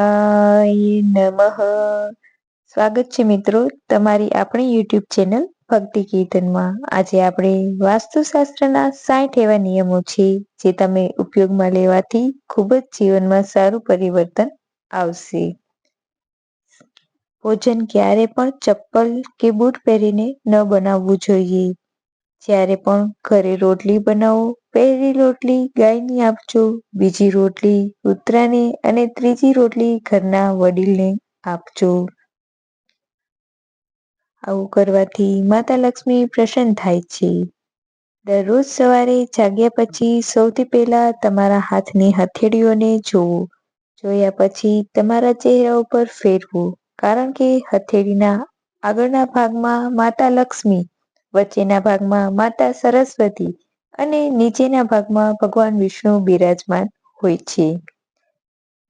નમઃ સ્વાગત છે મિત્રો, તમારી આપણી યુટ્યુબ ચેનલ ભક્તિ કીર્તનમાં. આજે આપણે વાસ્તુશાસ્ત્રના સાઠ એવા નિયમો છે, જે તમે ઉપયોગમાં લેવાથી ખૂબ જ જીવનમાં સારું પરિવર્તન આવશે. ભોજન ક્યારે પણ ચપ્પલ કે બૂટ પહેરીને ન બનાવવું જોઈએ. જ્યારે પણ ઘરે રોટલી બનાવો પહેલી રોટલી ગાયને આપજો, બીજી રોટલી કૂતરાને અને ત્રીજી રોટલી ઘરના વડીલને આપજો. આવું કરવાથી માતા લક્ષ્મી પ્રસન્ન થાય છે. દરરોજ સવારે જાગ્યા પછી સૌથી પહેલા તમારા હાથની હથેળીઓને જોવો. જોયા પછી તમારા ચહેરા ઉપર ફેરવો, કારણ કે હથેળીના આગળના ભાગમાં માતા લક્ષ્મી, વચ્ચેના ભાગમાં માતા સરસ્વતી અને નીચેના ભાગમાં ભગવાન વિષ્ણુ બિરાજમાન હોય છે.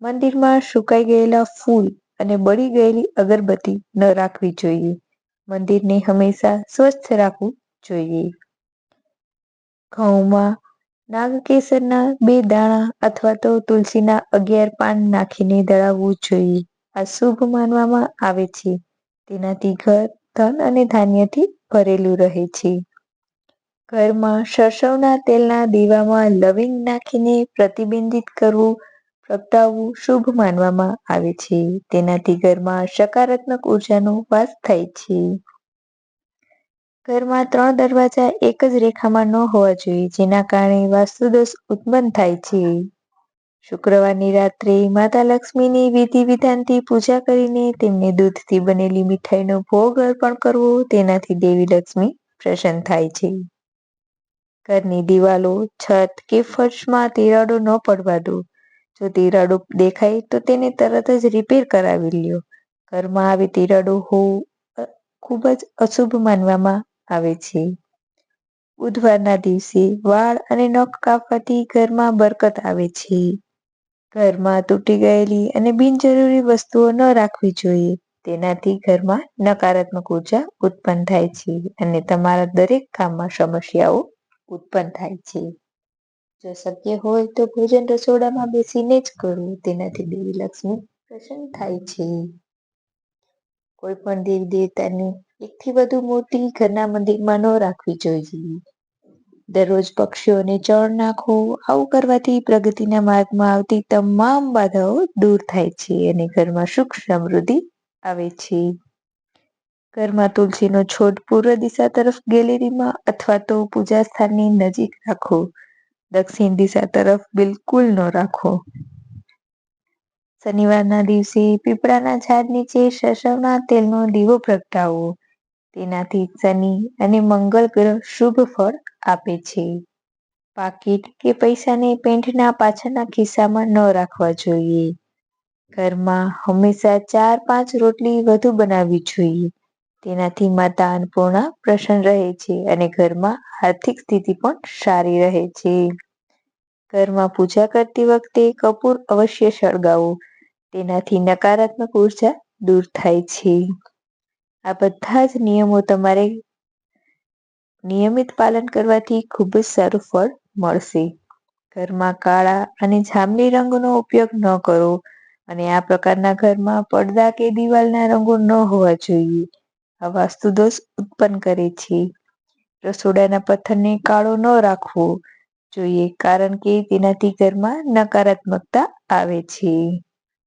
મંદિરમાં સુકાઈ ગયેલા ફૂલ અને બળી ગયેલી અગરબત્તી ન રાખવી જોઈએ. મંદિરને હંમેશા સ્વચ્છ રાખવું જોઈએ. ઘઉંમાં નાગકેસરના બે દાણા અથવા તો તુલસીના અગિયાર પાન નાખીને દળાવવું જોઈએ. આ શુભ માનવામાં આવે છે. તેનાથી ઘર, ધન અને ધાન્યથી ભરેલું રહે છે. ઘરમાં સરસવના તેલના દીવામાં લવિંગ નાખીને પ્રતિબિંબિત કરવું, પ્રગટાવવું શુભ માનવામાં આવે છે. તેનાથી ઘરમાં સકારાત્મક ઉર્જાનો વાસ થાય છે. ઘરમાં ત્રણ દરવાજા એક જ રેખામાં ન હોવા જોઈએ, જેના કારણે વાસ્તુદોષ ઉત્પન્ન થાય છે. શુક્રવારની રાત્રે માતા લક્ષ્મીની વિધિ વિધાનથી પૂજા કરીને તેમને દૂધથી બનેલી મીઠાઈનો ભોગ અર્પણ કરવો, તેનાથી દેવી લક્ષ્મી પ્રસન્ન થાય છે. ઘરની દિવાલો, છત કે ફર્શમાં તિરાડો ન પડવા દો. જો તિરાડો દેખાય તો તેને તરત જ રિપેર કરાવી લ્યો. ઘરમાં આવી તિરાડો હોવું ખૂબ જ અશુભ માનવામાં આવે છે. બુધવારના દિવસે વાળ અને નખ કાપવાથી ઘરમાં બરકત આવે છે. ઘરમાં તૂટી ગયેલી અને બિનજરૂરી વસ્તુઓ ન રાખવી જોઈએ. તેનાથી ઘરમાં નકારાત્મક ઊર્જા ઉત્પન્ન થાય છે અને તમારા દરેક કામમાં સમસ્યાઓ ઉત્પન્ન થાય છે. જો શક્ય હોય તો ભોજન રસોડામાં બેસીને જ કરવું તેનાથી દેવી લક્ષ્મી પ્રસન્ન થાય છે. કોઈ પણ દેવી દેવતાની એકથી વધુ મૂર્તિ ઘરના મંદિરમાં ન રાખવી જોઈએ. દરરોજ પક્ષીઓને ચણ નાખો, આવું કરવાથી પ્રગતિના માર્ગમાં આવતી તમામ બાધાઓ દૂર થાય છે અને ઘરમાં સુખ સમૃદ્ધિ આવે છે. ઘરમાં તુલસીનો છોડ પૂર્વ દિશા તરફ ગેલેરીમાં અથવા તો પૂજા સ્થાનની નજીક રાખો. દક્ષિણ દિશા તરફ બિલકુલ ન રાખો. શનિવારના દિવસે પીપળાના ઝાડ નીચે સરસવના તેલનો દીવો પ્રગટાવો. તેનાથી શનિ અને મંગળ ગ્રહ શુભ ફળ આપે છે. પાકીટ કે પૈસાને પેન્ટના પાછળના ખિસ્સામાં ન રાખવા જોઈએ. ઘરમાં હંમેશા ચાર પાંચ રોટલી વધુ બનાવવી જોઈએ. તેનાથી માતા અન્નપૂર્ણા પ્રસન્ન રહે છે અને ઘરમાં આર્થિક સ્થિતિ પણ સારી રહે છે. ઘરમાં પૂજા કરતી વખતે કપૂર અવશ્ય સળગાવો, તેનાથી નકારાત્મક ઊર્જા દૂર થાય છે. આ બધા જ નિયમો તમારે નિયમિત પાલન કરવાથી ખૂબ જ સારું ફળ મળશે. ઘરમાં કાળા અને જાંબલી રંગનો ઉપયોગ ન કરો અને આ પ્રકારના ઘરમાં પડદા કે દિવાલના રંગો ન હોવા જોઈએ. આ વાસ્તુ ઉત્પન્ન કરે છે. રસોડાના પથ્થરને કાળો ન રાખવો જોઈએ કારણ કે તેનાથી ઘરમાં નકારાત્મકતા આવે છે.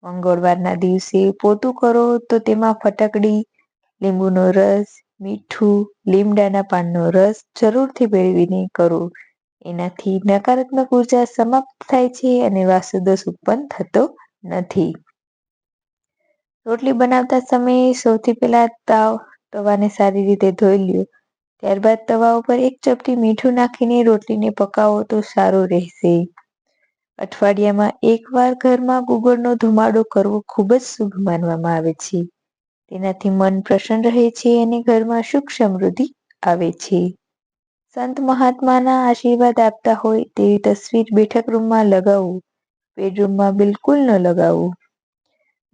મંગળવારના દિવસે પોતું કરો તો તેમાં ફટકડી, લીંબુનો રસ, મીઠું, લીમડાના પાનનો રસ જરૂરથી ભેળવીને કરો. એનાથી નકારાત્મક ઊર્જા સમાપ્ત થાય છે અને વાસ્તુદોષ ઉત્પન્ન થતો નથી. રોટલી બનાવતા સમયે સૌથી પહેલા તાવ તવાને સારી રીતે ધોઈ લ્યો. ત્યારબાદ તવા ઉપર એક ચપટી મીઠું નાખીને રોટલીને પકાવો તો સારું રહેશે. અઠવાડિયામાં એકવાર ઘરમાં ગુગળનો ધુમાડો કરવો ખૂબ જ શુભ માનવામાં આવે છે. તેનાથી મન પ્રસન્ન રહે છે અને ઘરમાં સુખ સમૃદ્ધિ આવે છે. સંત મહાત્માના આશીર્વાદ આપતા હોય તેવી તસવીર બેઠક રૂમમાં લગાવવું બેડરૂમમાં બિલકુલ ન લગાવવું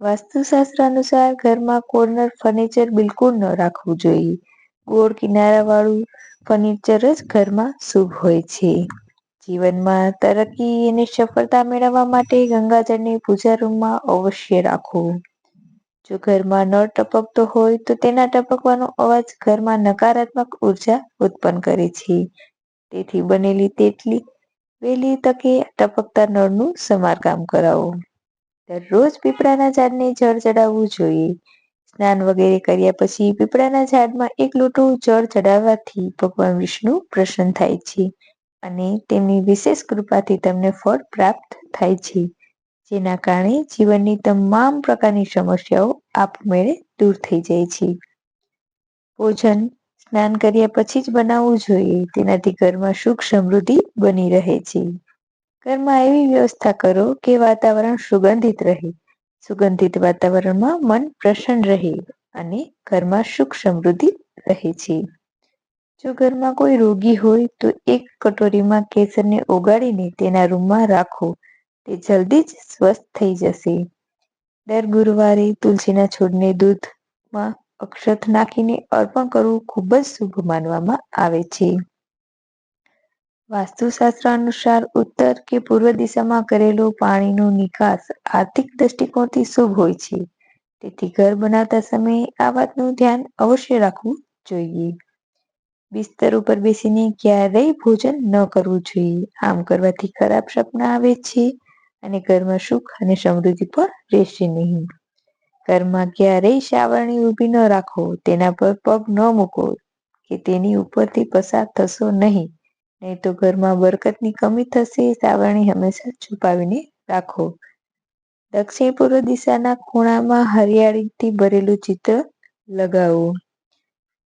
વાસ્તુશાસ્ત્ર અનુસાર ઘરમાં કોર્નર ફર્નિચર બિલકુલ ન રાખવું જોઈએ. ગોળ કિનારાવાળું ફર્નિચર જ ઘરમાં શુભ હોય છે. જીવનમાં તરક્કી અને સફળતા મેળવવા માટે ગંગાજળને પૂજા રૂમમાં અવશ્ય રાખો. જો ઘરમાં નળ ટપકતો હોય તો તેના ટપકવાનો અવાજ ઘરમાં નકારાત્મક ઊર્જા ઉત્પન્ન કરે છે. તેથી બનેલી તેટલી વહેલી તકે ટપકતા નળનું સમારકામ કરાવો. દરરોજ પીપળાના ઝાડને જળ ચડાવવું જોઈએ. સ્નાન વગેરે કર્યા પછી પીપળાના ઝાડમાં એક લોટો જળ ચડાવવાથી ભગવાન વિષ્ણુ પ્રસન્ન થાય છે અને તેમની વિશેષ કૃપાથી તમને ફળ પ્રાપ્ત થાય છે. જેના કારણે જીવનની તમામ પ્રકારની સમસ્યાઓ આપમેળે દૂર થઈ જાય છે. ભોજન, સ્નાન કર્યા પછી જ બનાવવું જોઈએ. તેનાથી ઘરમાં સુખ સમૃદ્ધિ બની રહે છે. ઘરમાં એવી વ્યવસ્થા કરો કે વાતાવરણ સુગંધિત રહે. સુગંધિત વાતાવરણમાં મન પ્રસન્ન રહે અને ઘરમાં સુખ સમૃદ્ધિ રહે છે. જો ઘરમાં કોઈ રોગી હોય તો એક કટોરીમાં કેસરને ઓગાળીને તેના રૂમમાં રાખો. તે જલ્દી જ સ્વસ્થ થઈ જશે. દર ગુરુવારે તુલસીના છોડને દૂધમાં અક્ષત નાખીને અર્પણ કરવું ખૂબ જ શુભ માનવામાં આવે છે. વાસ્તુશાસ્ત્ર અનુસાર ઉત્તર કે પૂર્વ દિશામાં કરેલો પાણીનો નિકાસ આર્થિક દ્રષ્ટિકોણથી શુભ હોય છે. તેથી ઘર બનાવતા સમયે આ વાતનું ધ્યાન અવશ્ય રાખવું જોઈએ. બિસ્તર ઉપર બેસીને ક્યારેય ભોજન ન કરવું જોઈએ. આમ કરવાથી ખરાબ સપના આવે છે અને ઘરમાં સુખ અને સમૃદ્ધિ પણ રહેશે નહીં. ઘરમાં ક્યારેય સાવરણી ઊભી ન રાખો. તેના પર પગ ન મૂકો કે તેની ઉપરથી પસાર થશો નહીં. નહીં તો ઘરમાં બરકતની કમી થશે, સાવરણી હંમેશા છુપાવીને રાખો. દક્ષિણ પૂર્વ દિશાના ખૂણામાં હરિયાળીથી ભરેલું ચિત્ર લગાવો.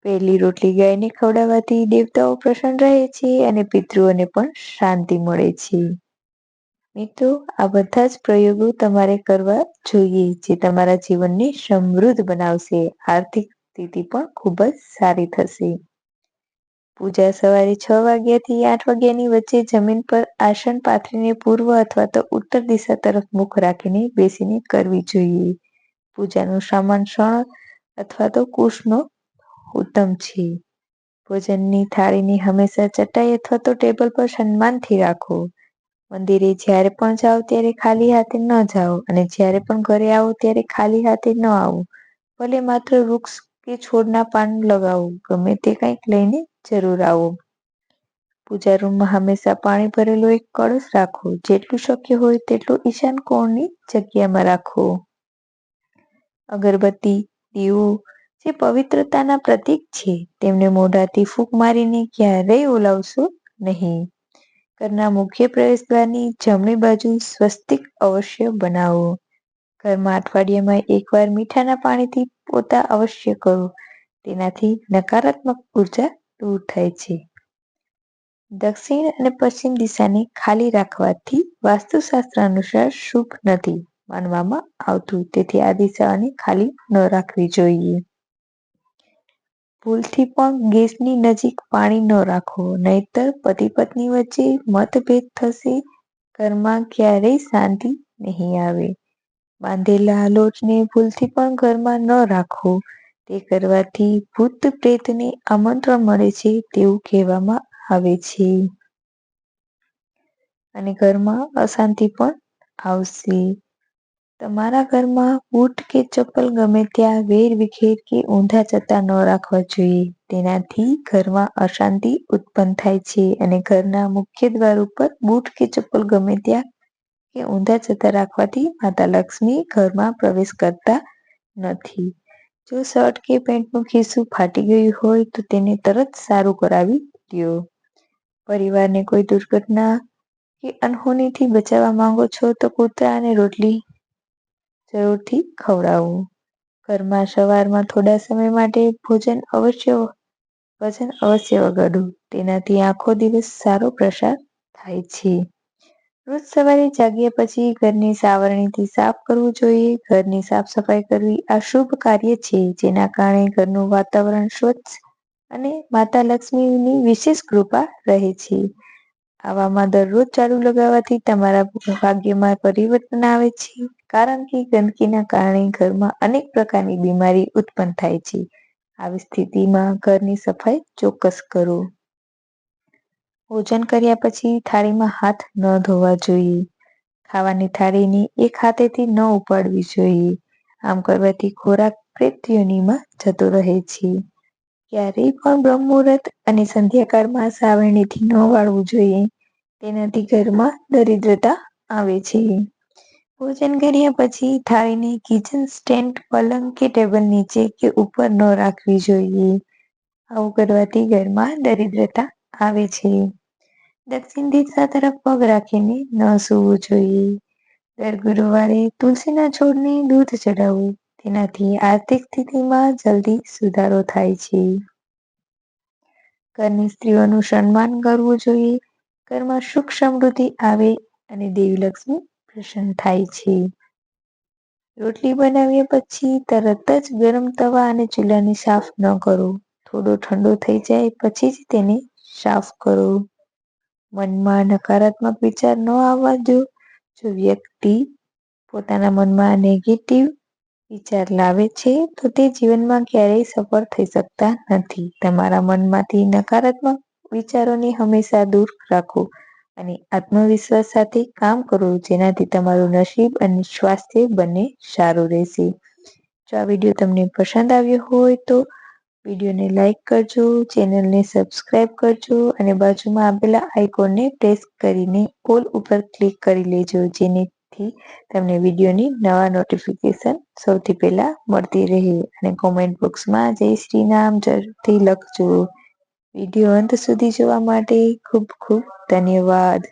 પહેલી રોટલી ગાયને ખવડાવવાથી દેવતાઓ પ્રસન્ન રહે છે અને પિતૃઓને પણ શાંતિ મળે છે. મિત્રો, આ બધા જ પ્રયોગો તમારે કરવા જોઈએ, જે તમારા જીવનને સમૃદ્ધ બનાવશે. આર્થિક સ્થિતિ પણ ખૂબ જ સારી થશે. પૂજા સવારે છ વાગ્યાથી આઠ વાગ્યાની વચ્ચે જમીન પર આસન પાથરીને પૂર્વ અથવા તો ઉત્તર દિશા તરફ મુખ રાખીને બેસીને કરવી જોઈએ. પૂજાનું સામાન શણ અથવા તો કુશનો ઉત્તમ છે. ભોજનની થાળીની હંમેશા ચટાઈ અથવા તો ટેબલ પર સન્માનથી રાખો. મંદિરે જ્યારે પણ જાઓ ત્યારે ખાલી હાથે ન જાઓ અને જ્યારે પણ ઘરે આવો ત્યારે ખાલી હાથે ન આવો. ભલે માત્ર વૃક્ષ કે છોડના પાન લગાવો. ગમે તે કંઈક લઈને જરૂર આવો. પૂજા રૂમમાં હંમેશા પાણી ભરેલો એક કળશ રાખો. જેટલું શક્ય હોય તેટલું ઈશાન કોણની જગ્યામાં રાખો. અગરબત્તી, દીવો જે પવિત્રતાના પ્રતીક છે, તેમને મોઢાથી ફૂંક મારીને ક્યારેય ઓલાવશો નહીં. ઘરના મુખ્ય પ્રવેશદ્વારની જમણી બાજુ સ્વસ્તિક અવશ્ય બનાવો. ઘરમાં અઠવાડિયામાં એકવાર મીઠાના પાણીથી પોતા અવશ્ય કરો. તેનાથી નકારાત્મક ઊર્જા દૂર થાય છે. દક્ષિણ અને પશ્ચિમ દિશાને ખાલી રાખવાથી વાસ્તુશાસ્ત્ર અનુસાર શુભ નથી માનવામાં આવતું. તેથી આ દિશાને ખાલી ન રાખવી જોઈએ. ભૂલથી પણ ગેસની નજીક પાણી ન રાખો, નહીતર પતિ પત્ની વચ્ચે મતભેદ થશે. ઘરમાં ક્યારેય શાંતિ નહીં આવે. બાંધેલા લોટને ભૂલથી પણ ઘરમાં ન રાખો. તે કરવાથી ભૂત પ્રેતને આમંત્રણ મળે છે તેવું કહેવામાં આવે છે. અને ઘરમાં અશાંતિ પણ આવશે. તમારા ઘરમાં બૂટ કે ચપ્પલ ગમે ત્યાં વેર વિખેર કે ઊંધા જતા ન રાખવા જોઈએ. તેનાથી ઘરમાં અશાંતિ ઉત્પન્ન થાય છે અને ઘરના મુખ્ય દ્વાર ઉપર બૂટ કે ચપ્પલ ગમે ત્યાં કે ઊંધા જતા રાખવાથી માતા લક્ષ્મી ઘરમાં પ્રવેશ કરતા નથી. જો શર્ટ કે પેન્ટનું ખિસ્સું ફાટી ગયું હોય તો તેને તરત સારું કરાવી દો. પરિવારને કોઈ દુર્ઘટના કે અનહોનીથી બચાવવા માંગો છો તો કૂતરા અને રોટલી જરૂરથી ખવડાવો. ઘરમાં સવારમાં થોડા સમય માટે ભોજન અવશ્ય વજન અવશ્ય વગાડવું તેનાથી આખો દિવસ સારો પ્રસાર થાય છે. રોજ સવારે જાગ્યા પછી ઘરની સાવરણીથી સાફ કરવું જોઈએ. ઘરની સાફ સફાઈ કરવી આ શુભ કાર્ય છે, જેના કારણે ઘરનું વાતાવરણ સ્વચ્છ અને માતા લક્ષ્મીની વિશેષ કૃપા રહે છે. આવામાં દરરોજ ઝાડુ લગાવવાથી તમારા ભાગ્યમાં પરિવર્તન આવે છે, કારણ કે ગંદકીના કારણે ઘરમાં અનેક પ્રકારની બીમારી ઉત્પન્ન થાય છે. આવી સ્થિતિમાં ઘરની સફાઈ ચોક્કસ કરો. ભોજન કર્યા પછી થાળીમાં હાથ ન ધોવા જોઈએ. ખાવાની થાળીની એક હાથેથી ન ઉપાડવી જોઈએ. આમ કરવાથી ખોરાક પ્રેત્યુનિમાં જતો રહે છે. ક્યારેય પણ બ્રહ્મુહૂર્ત અને સંધ્યાકાળમાં સાવરણીથી ન વાળવું જોઈએ. તેનાથી ઘરમાં દરિદ્રતા આવે છે. ભોજન કર્યા પછી થાળીને કિચન સ્ટેન્ડ પલંગ કે ટેબલ નીચે કે ઉપર ન રાખવી જોઈએ. આવું કરવાથી ઘરમાં દરિદ્રતા આવે છે. દક્ષિણ દિશા તરફ પગ રાખીને ન સૂવું જોઈએ. દર ગુરુવારે તુલસીના છોડને દૂધ ચડાવવું તેનાથી આર્થિક સ્થિતિમાં જલ્દી સુધારો થાય છે. ઘરની સ્ત્રીઓનું સન્માન કરવું જોઈએ. ઘરમાં સુખ સમૃદ્ધિ આવે અને દેવી લક્ષ્મી પ્રસન્ન થાય છે. રોટલી બનાવ્યા પછી તરત જ ગરમ તવા અને ચૂલાને સાફ ન કરો. થોડો ઠંડો થઈ જાય પછી જ તેને સાફ કરો. મનમાં નકારાત્મક વિચાર ન આવવા દો. જો વ્યક્તિ પોતાના મનમાં નેગેટિવ વિચાર લાવે છે, તો તે જીવનમાં ક્યારેય સફળ થઈ શકતા નથી. તમારા મનમાંથી નકારાત્મક વિચારોને હંમેશા દૂર રાખો અને આત્મવિશ્વાસ સાથે કામ કરો, જેનાથી તમારું નસીબ અને સ્વાસ્થ્ય બંને સારું રહેશે. જો આ વીડિયો તમને પસંદ આવ્યો હોય તો વિડીયોને લાઇક કરજો, ચેનલને સબસ્ક્રાઇબ કરજો અને બાજુમાં આપેલા આઇકોનને પ્રેસ કરીને ઓલ ઉપર ક્લિક કરી લેજો, જેનેથી તમને વિડીયોની નવા નોટિફિકેશન સૌથી પહેલા મળતી રહે. અને કોમેન્ટ બોક્સમાં જય શ્રી નામ જરૂરથી લખજો. વીડિયો અંત સુધી જોવા માટે ખૂબ ખૂબ ધન્યવાદ.